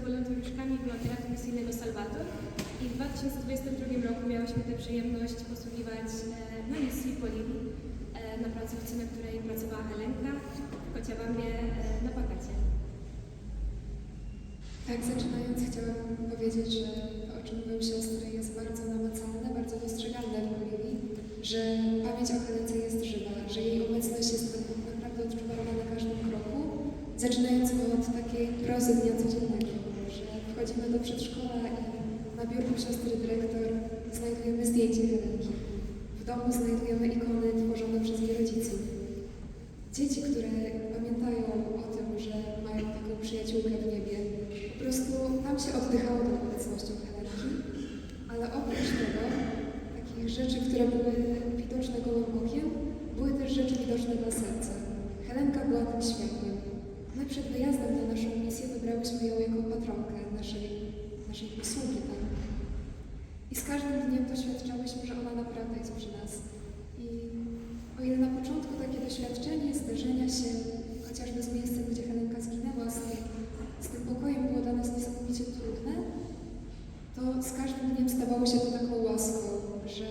członkami wolontariatu misyjnego Salvator i w 2022 roku miałyśmy tę przyjemność posługiwać e, na misji w Boliwii, e, na placówce, na której pracowała Helenka w Kociabambie e, na Pakacie. Tak, zaczynając chciałabym powiedzieć, że to, o czym mówią siostry, jest bardzo namacalne, bardzo dostrzegalne w Boliwii, że pamięć o Helence jest żywa, że jej obecność jest naprawdę odczuwalna na każdym zaczynając od takiej prozy dnia codziennego, że wchodzimy do przedszkola i na biurku siostry dyrektor znajdujemy zdjęcie Helenki. W domu znajdujemy ikony tworzone przez jej rodziców. Dzieci, które pamiętają o tym, że mają taką przyjaciółkę w niebie, po prostu tam się oddychało tą obecnością Helenki, ale oprócz tego, takich rzeczy, które były widoczne gołym okiem, były też rzeczy widoczne dla serca. Helenka była tym światłem. My przed wyjazdem na naszą misję wybrałyśmy ją jako patronkę naszej, naszej posługi tam. I z każdym dniem doświadczałyśmy, że ona naprawdę jest przy nas. I o ile na początku takie doświadczenie zderzenia się chociażby z miejscem, gdzie Helenka zginęła, z tym, z tym pokojem było dla nas niesamowicie trudne, to z każdym dniem stawało się to taką łaską, że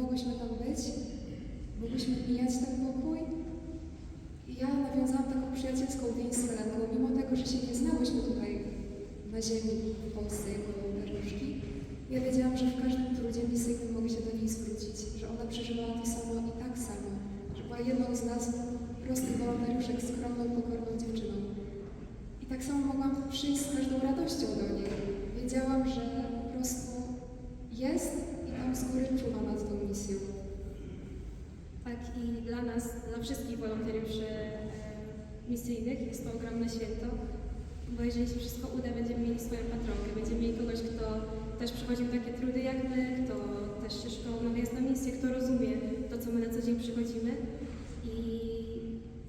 mogłyśmy tam być, mogłyśmy mijać ten pokój. I ja nawiązałam Helenką, mimo tego, że się nie znałyśmy tutaj na ziemi w Polsce jako wolontariuszki. Ja wiedziałam, że w każdym trudzie misyjnym mogę się do niej zwrócić, że ona przeżywała to samo i tak samo, że była jedną z nas prostych wolontariuszek, skromną, pokorną dziewczyną. I tak samo mogłam przyjść z każdą radością do niej. Wiedziałam, że po prostu jest i tam z góry czuwa nad tą misją. Tak i dla nas, dla wszystkich wolontariuszy e, misyjnych jest to ogromne święto, bo jeżeli się wszystko uda, będziemy mieli swoją patronkę, będziemy mieli kogoś, kto też przechodził takie trudy jak my, kto też się na wyjazd na misję, kto rozumie to, co my na co dzień przychodzimy. I,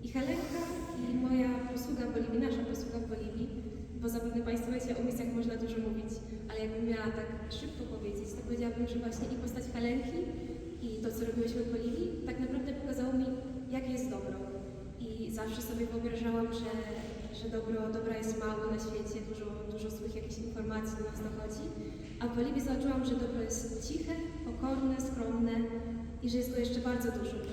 i Helenka i moja posługa Boliwii, nasza posługa Boliwii, bo zapewne Państwo wiecie, o misjach można dużo mówić, ale jakbym miała tak szybko powiedzieć, to powiedziałabym, że właśnie i postać Helenki, i to, co robiłyśmy w Boliwii, tak naprawdę pokazało mi, jakie jest dobro. I zawsze sobie wyobrażałam, że, że dobro, dobra jest mało na świecie, dużo, dużo złych jakichś informacji do nas dochodzi. A w Boliwii zobaczyłam, że dobro jest ciche, pokorne, skromne i że jest go jeszcze bardzo dużo.